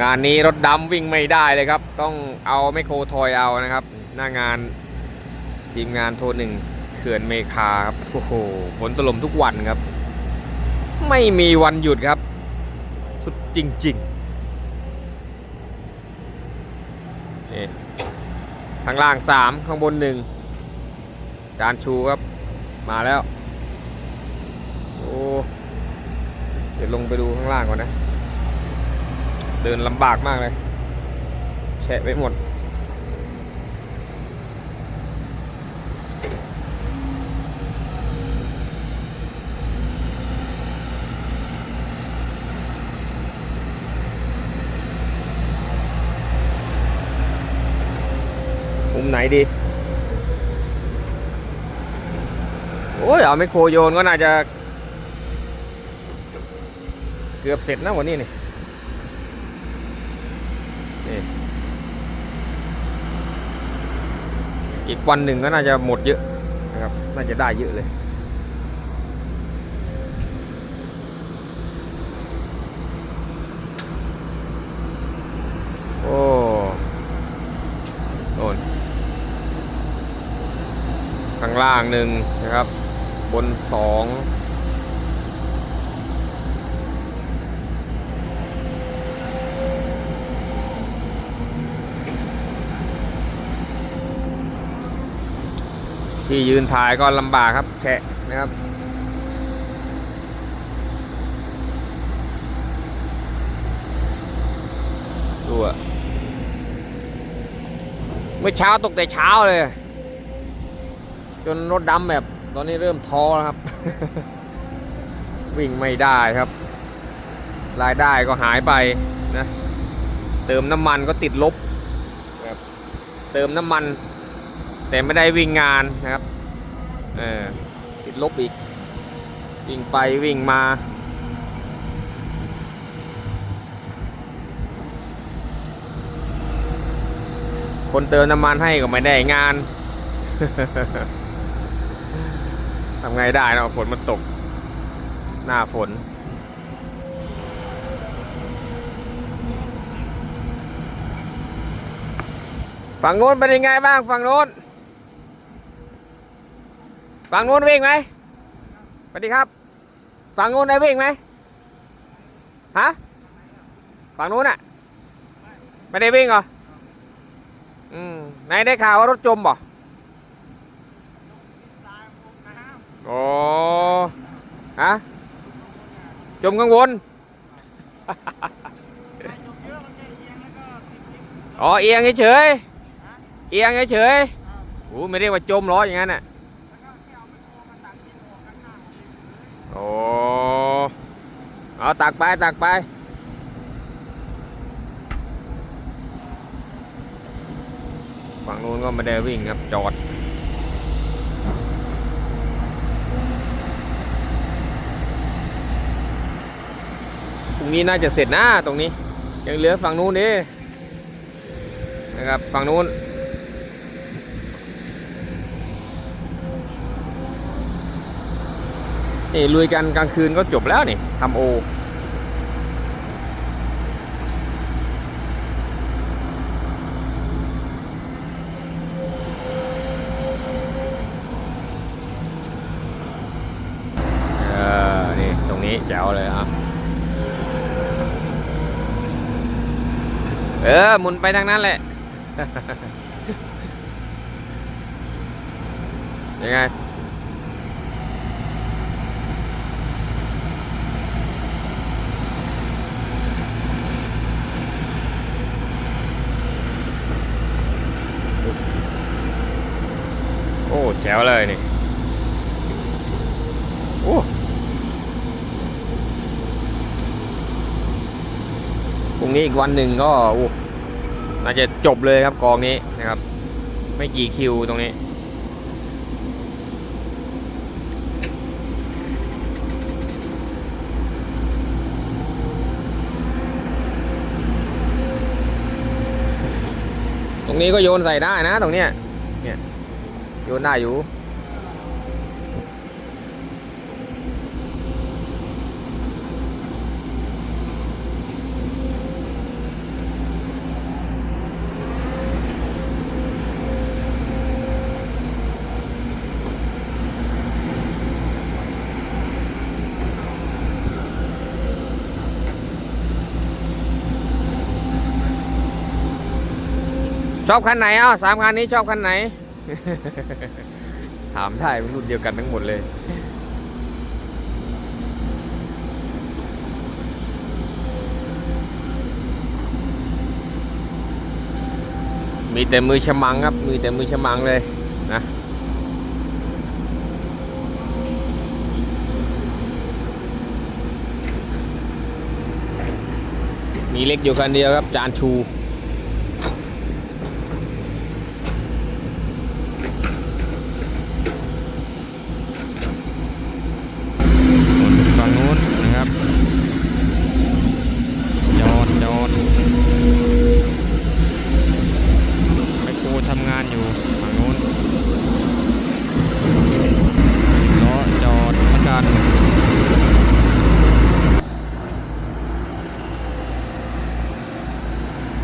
งานนี้รถดำวิ่งไม่ได้เลยครับ ต้องเอาไมโครทอยเอานะครับ หน้างานทีมงานโทรหนึ่งเขื่อนเมคาครับโอ้โหฝนตลมทุกวันครับ ไม่มีวันหยุดครับ สุดจริงๆนี่ข้างล่างสามข้างบนหนึ่งจานชูครับ มาแล้ว โอ้ เดี๋ยวลงไปดูข้างล่างก่อนนะ เดินลำบากมากเลยแฉะไปหมด มุมไหนดี โอ้ย เอาไมโครโยนก็น่าจะ เกือบเสร็จนะวันนี้นี่ นี่อีกวันหนึ่งก็น่าจะหมดเยอะนะครับ น่าจะได้เยอะเลย โอ้โน่นข้างล่างหนึ่งนะครับ บนสอง ที่ยืนถ่ายก็ลำบากครับ แฉะนะครับดูอะเมื่อเช้าตกแต่เช้าเลย จนรถดำแบบตอนนี้เริ่มท้อแล้วครับ วิ่งไม่ได้ครับ รายได้ก็หายไปนะ เติมน้ำมันก็ติดลบครับเติมน้ำมัน แต่ไม่ได้วิ่งงานนะครับเออติดลบอีก วิ่งไปวิ่งมาคนเติมน้ำมันให้ก็ไม่ได้งาน ทำไงได้เนาะฝนมันตก หน้าฝน ฝั่งโน้นเป็นยังไงบ้างฝั่งโน้น ฝั่งโน้นวิ่งไหมสวัสดีครับ ฝั่งโน้นได้วิ่งไหมฮะฝั่งโน้นอะไม่ได้วิ่งเหรอ อืมไหนได้ข่าวว่ารถจมบ่โอ้ฮะ จมข้างบนอ๋อ เอียงเฉย เอียงเฉยโอ้ไม่ได้ว่าจมหรออย่างนั้นน่ะ โอ้ เอาตักไปตักไป ฝั่งนู้นก็ไม่ได้วิ่งครับจอดตรงนี้น่าจะเสร็จนะตรงนี้ ยังเหลือฝั่งนู้นนี่นะครับฝั่งนู้นนี่ลุยกันกลางคืนก็จบแล้วนี่ทำโอ เออ นี่ตรงนี้แจ๋วเลยอะ เออหมุนไปทางนั้นแหละ ยังไง โอ้แจ๋วเลยนี่ โอ้ รุ่งนี้อีกวันหนึ่งก็โอ้น่าจะจบเลยครับกองนี้นะครับ ไม่กี่คิวตรงนี้ตรงนี้ก็โยนใส่ได้นะตรงเนี้ยเนี่ยโยนได้อยู่ น ชอบคันไหนอ้าสามคันนี้ชอบคันไหน ถามได้มันรุ่นเดียวกันทั้งหมดเลย มีแต่มือฉมังครับ มีแต่มือฉมังเลยนะมีเล็กอยู่คันเดียวครับ จานชู ฝั่งนู้นนะครับ จอดจอดไมโครทำงานอยู่ฝั่งนู้นล้อจอดเหมือนกัน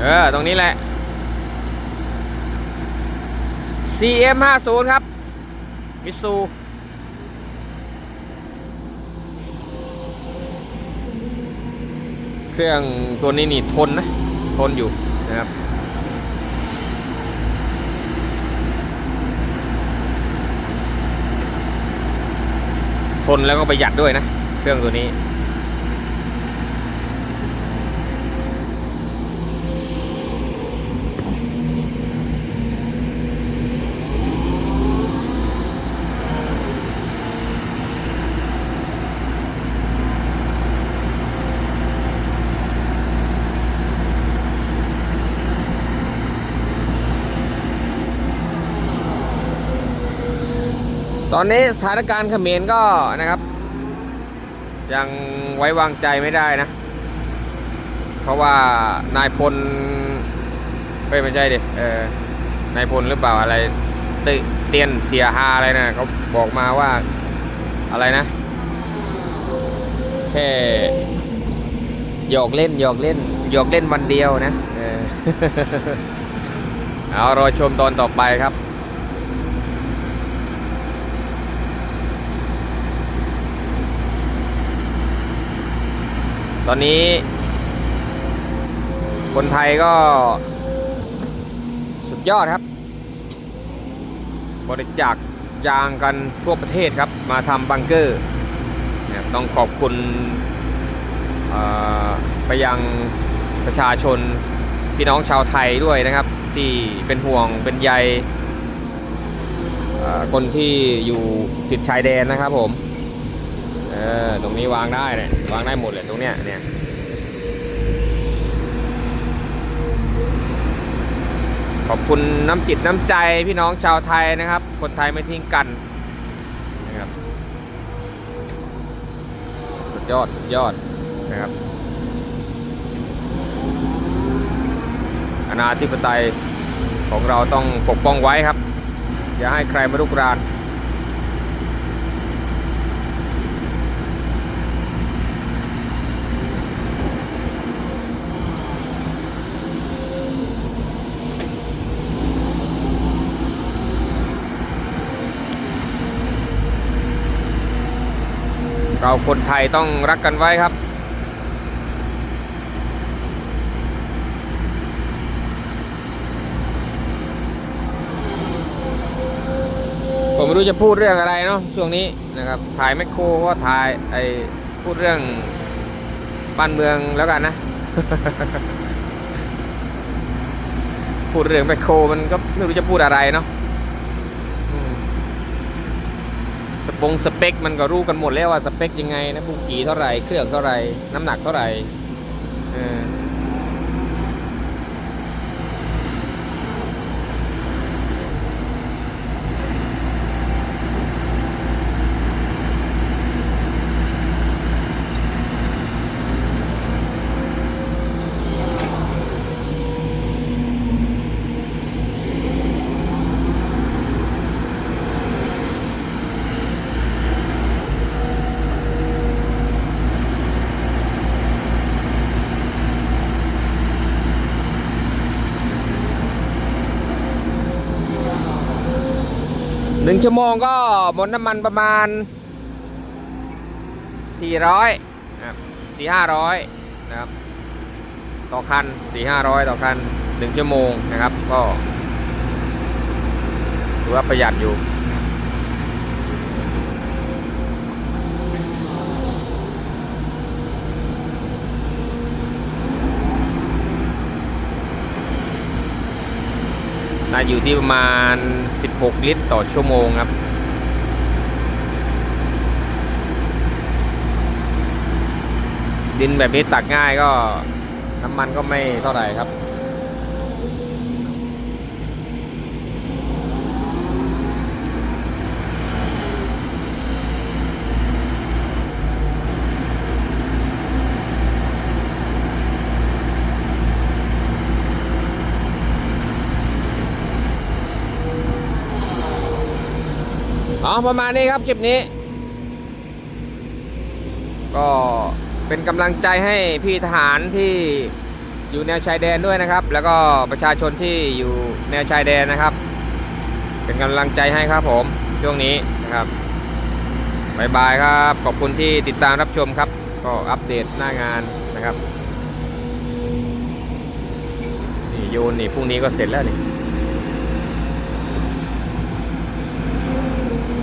เออ ตรงนี้แหละ CM50 ครับมิซูเครื่องตัวนี้นี่ทนนะ ทนอยู่นะครับ ทนแล้วก็ประหยัดด้วยนะ เครื่องตัวนี้ ตอนนี้สถานการณ์เขมรก็นะครับ ยังไว้วางใจไม่ได้นะ เพราะว่านายพลไม่ใช่ดิเออนายพลหรือเปล่าอะไรตเตียนเสียฮาอะไรนะเขาบอกมาว่าอะไรนะ แค่หยอกเล่นหยอกเล่นหยอกเล่นวันเดียวนะ เออเอารอชมตอนต่อไปครับ ตอนนี้ คนไทยก็สุดยอดครับ บริจาคยางกันทั่วประเทศครับ มาทำบังเกอร์ต้องขอบคุณไปยังประชาชนพี่น้องชาวไทยด้วยนะครับ ที่เป็นห่วงเป็นใยคนที่อยู่ติดชายแดนนะครับผม ออตรงนี้วางได้เนี่ยวางได้หมดเลยตรงเนี้ยเนี่ยขอบคุณน้ำจิตน้ำใจพี่น้องชาวไทยนะครับ คนไทยไม่ทิ้งกันนะครับสุดยอดสุดยอดนะครับ อนาธิปไตยของเราต้องปกป้องไว้ครับ อย่าให้ใครมาลุกราน เราคนไทยต้องรักกันไว้ครับ ผมไม่รู้จะพูดเรื่องอะไรเนาะช่วงนี้นะครับ ถ่ายแมคโครก็ถ่ายไอพูดเรื่องบ้านเมืองแล้วกันนะ พูดเรื่องแมคโครมันก็ไม่รู้จะพูดอะไรเนาะอืม สปงสเปคมันก็รู้กันหมดแล้วว่าสเปคยังไงนะบุกกี่เท่าไหร่เครื่องเท่าไหร่น้ำหนักเท่าไหร่ งชั่วโมงก็หมดน้ำมันประมาณ 400นะครับสี่ห้าร้อยนะครับ ต่อคัน 4-500 ต่อคันหนึ่งชั่วโมงนะครับ ก็ถือว่าประหยัดอยู่ นะอยู่ที่ประมาณ 16 ลิตรต่อชั่วโมงครับ ดินแบบนี้ตักง่ายก็น้ำมันก็ไม่เท่าไหร่ครับ อ๋อประมาณนี้ครับคลิปนี้ ก็เป็นกำลังใจให้พี่ทหารที่อยู่แนวชายแดนด้วยนะครับ แล้วก็ประชาชนที่อยู่แนวชายแดนนะครับ เป็นกำลังใจให้ครับผมช่วงนี้นะครับบายบายครับ ขอบคุณที่ติดตามรับชมครับ ก็อัปเดตหน้างานนะครับนี่โยนนี่พรุ่งนี้ก็เสร็จแล้วนี่